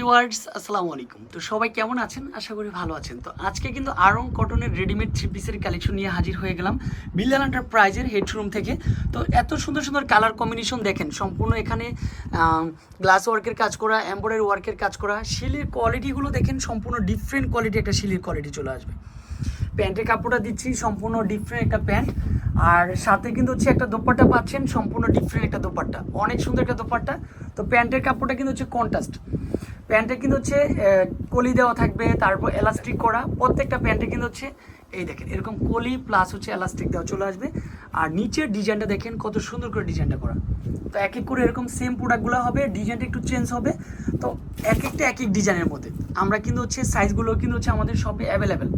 Viewers, আসসালামু আলাইকুম। তো সবাই কেমন আছেন? আশা করি ভালো আছেন। তো আজকে কিন্তু আরং কটনের রেডিমেড থ্রি পিসের কালেকশন নিয়ে হাজির হয়ে গেলাম বিল্লাল এন্টারপ্রাইজের হেডরুম থেকে। তো এত সুন্দর সুন্দর কালার কম্বিনেশন দেখেন, সম্পূর্ণ এখানে গ্লাস ওয়ার্কের কাজ করা এম্বয়ডারি ওয়ার্কের কাজ করা, শিলের কোয়ালিটিগুলো দেখেন, সম্পূর্ণ ডিফারেন্ট কোয়ালিটি একটা শিলের কোয়ালিটি চলে আসবে। প্যান্টের কাপড়টা দিচ্ছি, সম্পূর্ণ ডিফারেন্ট একটা প্যান্ট। আর সাথে কিন্তু হচ্ছে একটা দোপাট্টা পাচ্ছেন, সম্পূর্ণ ডিফারেন্ট একটা দোপাট্টা। অনেক সুন্দর একটা দোপাট্টা। তো প্যান্টের কাপড়টা কিন্তু হচ্ছে কন্ট্রাস্ট প্যান্টে কিন্তু হচ্ছে কলি দেওয়া থাকবে, তারপর এলাস্টিক করা, প্রত্যেকটা প্যান্টে কিন্তু হচ্ছে, এই দেখেন, এরকম কলি প্লাস হচ্ছে এলাস্টিক দেওয়া চলে আসবে। আর নিচের ডিজাইনটা দেখেন, কত সুন্দর করে ডিজাইনটা করা। তো এক এক করে এরকম সেম প্রোডাক্টগুলো হবে ডিজাইনটা একটু চেঞ্জ হবে। তো এক একটা এক এক ডিজাইনের মধ্যে। আমরা কিন্তু হচ্ছে সাইজগুলো কিন্তু হচ্ছে আমাদের শপে অ্যাভেলেবেল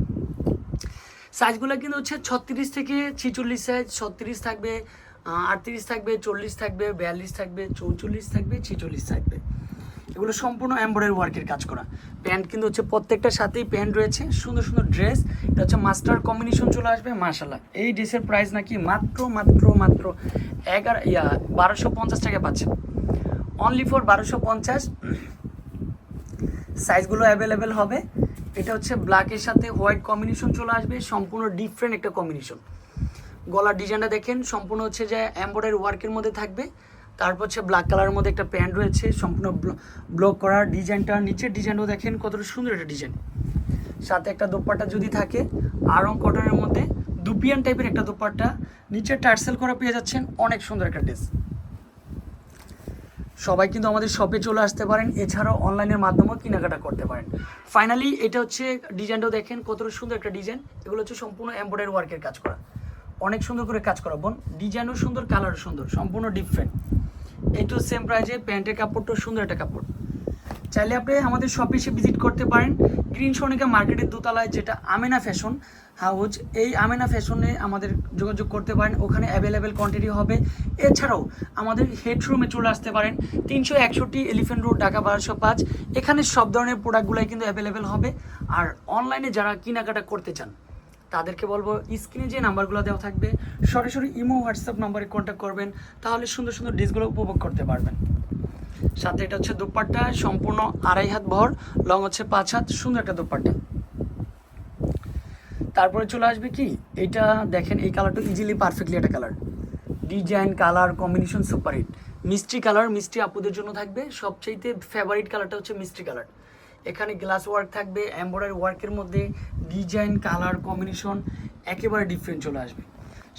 সাইজগুলো কিন্তু হচ্ছে ছত্রিশ থেকে ছিচল্লিশ সাইজ ছত্রিশ থাকবে আটত্রিশ থাকবে, চল্লিশ থাকবে, বিয়াল্লিশ থাকবে, চৌচল্লিশ থাকবে, ছিচল্লিশ থাকবে। এগুলো সম্পূর্ণ এমব্রয়ডারি ওয়ার্কের কাজ করা। প্যান্ট কিন্তু হচ্ছে প্রত্যেকটার সাথেই প্যান্ট রয়েছে, সুন্দর সুন্দর ড্রেস। এটা হচ্ছে মাস্টার কম্বিনেশন চলে আসবে মার্শাল্লাহ এই ড্রেসের প্রাইস নাকি মাত্র মাত্র মাত্র এগারো, ইয়া, বারোশো পঞ্চাশ টাকা পাচ্ছেন। অনলি ফর বারোশো পঞ্চাশ। সাইজগুলো অ্যাভেলেবেল হবে। এটা হচ্ছে ব্ল্যাকের সাথে হোয়াইট কম্বিনেশন চলে আসবে, সম্পূর্ণ ডিফারেন্ট একটা কম্বিনেশন গলার ডিজাইনটা দেখেন, সম্পূর্ণ হচ্ছে যে এমব্রয়ডারি ওয়ার্কের মধ্যে থাকবে। তারপর হচ্ছে ব্ল্যাক কালারের মধ্যে একটা প্যান্ট রয়েছে, সম্পূর্ণ ব্লক করা। ডিজাইনটা নিচের ডিজাইনও দেখেন কতটা সুন্দর একটা ডিজাইন সাথে একটা দোপাট্টা যদি থাকে আরং কটনের মধ্যে দুপিয়ান টাইপের একটা দোপাট্টা। নিচে টার্সেল করা পেয়ে যাচ্ছেন, অনেক সুন্দর একটা ড্রেস সবাই কিন্তু আমাদের শপে চলে আসতে পারেন, এছাড়াও অনলাইনের মাধ্যমেও কেনাকাটা করতে পারেন। ফাইনালি এটা হচ্ছে ডিজাইনটাও দেখেন কতটা সুন্দর একটা ডিজাইন এগুলো হচ্ছে সম্পূর্ণ এমব্রয়ডারি ওয়ার্কের কাজ করা। অনেক সুন্দর করে কাজ করা। বোন, ডিজাইনও সুন্দর কালারও সুন্দর, সম্পূর্ণ ডিফারেন্ট এটু সেম প্রাইজে প্যান্টের কাপড়টাও সুন্দর একটা কাপড়। চাইলে আপনি আমাদের শপে এসে ভিজিট করতে পারেন। গ্রিন সোনিকা মার্কেটের দোতলায় যেটা আমেনা ফ্যাশন হাউজ এই আমেনা ফ্যাশনে আমাদের যোগাযোগ করতে পারেন। ওখানে অ্যাভেলেবেল কোয়ান্টিটি হবে। এছাড়াও আমাদের হেডরুমে চলে আসতে পারেন। তিনশো একষট্টি এলিফেন্ট রোড ঢাকা বারোশো পাঁচ। এখানে সব ধরনের প্রোডাক্টগুলোই কিন্তু অ্যাভেলেবেল হবে। আর অনলাইনে যারা কেনাকাটা করতে চান তাদেরকে বলব স্ক্রিনে যে নাম্বারগুলো দেওয়া থাকবে, সরাসরি ইমো হোয়াটসঅ্যাপ নাম্বারে কন্ট্যাক্ট করবেন, তাহলে সুন্দর সুন্দর ডিসগুলো উপভোগ করতে পারবেন। সাথে এটা হচ্ছে দুপাট্টা, সম্পূর্ণ আড়াই হাত ভর লং হচ্ছে পাঁচ হাত, সুন্দর একটা দুপাট্টা। তারপরে চলে আসবে কি? এটা দেখেন, এই কালারটা ইজিলি পারফেক্টলি একটা colour design colour combination super hit মিষ্টি কালার মিষ্টি আপুদের জন্য থাকবে। সবচাইতে ফেভারিট কালারটা হচ্ছে মিষ্টি কালার এখানে গ্লাস ওয়ার্ক থাকবে এমব্রয়ডারি ওয়ার্কের মধ্যে ডিজাইন কালার কম্বিনেশন একেবারে ডিফারেন্ট চলে আসবে।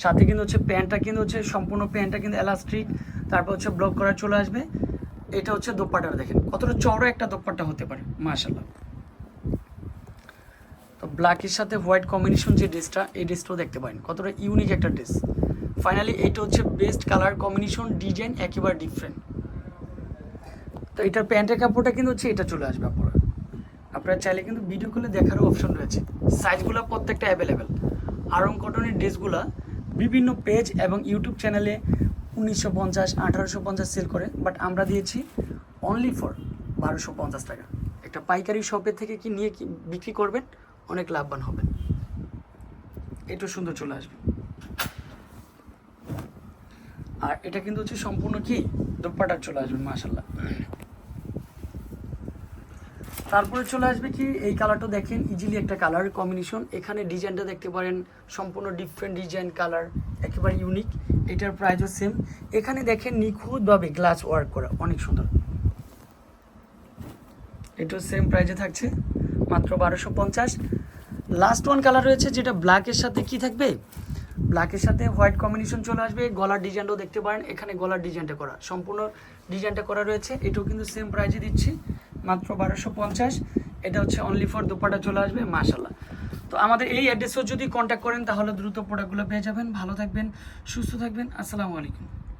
সাথে কিন্তু হচ্ছে প্যান্টটা কিন্তু হচ্ছে সম্পূর্ণ প্যান্টটা কিন্তু এলাস্টিক তারপর হচ্ছে ব্লক করা চলে আসবে। এটা হচ্ছে দোপাট্টাটা দেখেন কতটা চড়ো একটা দোপাট্টা হতে পারে মাশাল্লাহ তো ব্ল্যাকের সাথে হোয়াইট কম্বিনেশন যে ড্রেসটা এই ড্রেসটাও দেখতে পারেন, কতটা ইউনিক একটা ড্রেস ফাইনালি এটা হচ্ছে বেস্ট কালার কম্বিনেশন ডিজাইন একেবারে ডিফারেন্ট তো এটার প্যান্টের কাপড়টা কিন্তু হচ্ছে এটা চলে আসবে আপনারা আপনারা চাইলে কিন্তু ভিডিও কলে দেখারও অপশন রয়েছে। সাইজগুলো প্রত্যেকটা অ্যাভেলেবেল আরং কটনের ড্রেসগুলো বিভিন্ন পেজ এবং ইউটিউব চ্যানেলে উনিশশো পঞ্চাশ, আঠারোশো পঞ্চাশ সেল করে বাট আমরা দিয়েছি অনলি ফর বারোশো পঞ্চাশ টাকা। একটা পাইকারি শপে থেকে কি নিয়ে কি বিক্রি করবেন? অনেক লাভবান হবেন। একটু সুন্দর চলে আসবে। আর এটা কিন্তু হচ্ছে সম্পূর্ণ কি? দোপাটার চলে আসবেন মাসাল্লাহ তারপরে চলে আসবে কি, এই কালারটা দেখেন ইজিলি একটা কালার কম্বিনেশন এখানে ডিজাইনটা দেখতে পারেন, সম্পূর্ণ ডিফারেন্ট ডিজাইন কালার একেবারে ইউনিক এটার প্রাইসও সেম এখানে দেখেন, নিখুঁতভাবে গ্লাস ওয়ার্ক করা, অনেক সুন্দর। এটাও সেম প্রাইজে থাকছে, মাত্র বারোশো পঞ্চাশ। লাস্ট ওয়ান কালার রয়েছে, যেটা ব্ল্যাকের সাথে কি থাকবে? ব্ল্যাকের সাথে হোয়াইট কম্বিনেশন চলে আসবে, গলার ডিজাইনটাও দেখতে পারেন, এখানে গলার ডিজাইনটা করা, সম্পূর্ণ ডিজাইনটা করা রয়েছে, এটাও কিন্তু সেম প্রাইজে দিচ্ছি। মাত্র বারোশো পঞ্চাশ। এটা হচ্ছে অনলি ফর দুপাটা চলে আসবে মাশাল্লাহ তো আমাদের এই অ্যাড্রেসও যদি কন্ট্যাক্ট করেন, তাহলে দ্রুত প্রোডাক্টগুলো পেয়ে যাবেন। ভালো থাকবেন, সুস্থ থাকবেন। আসসালামু আলাইকুম।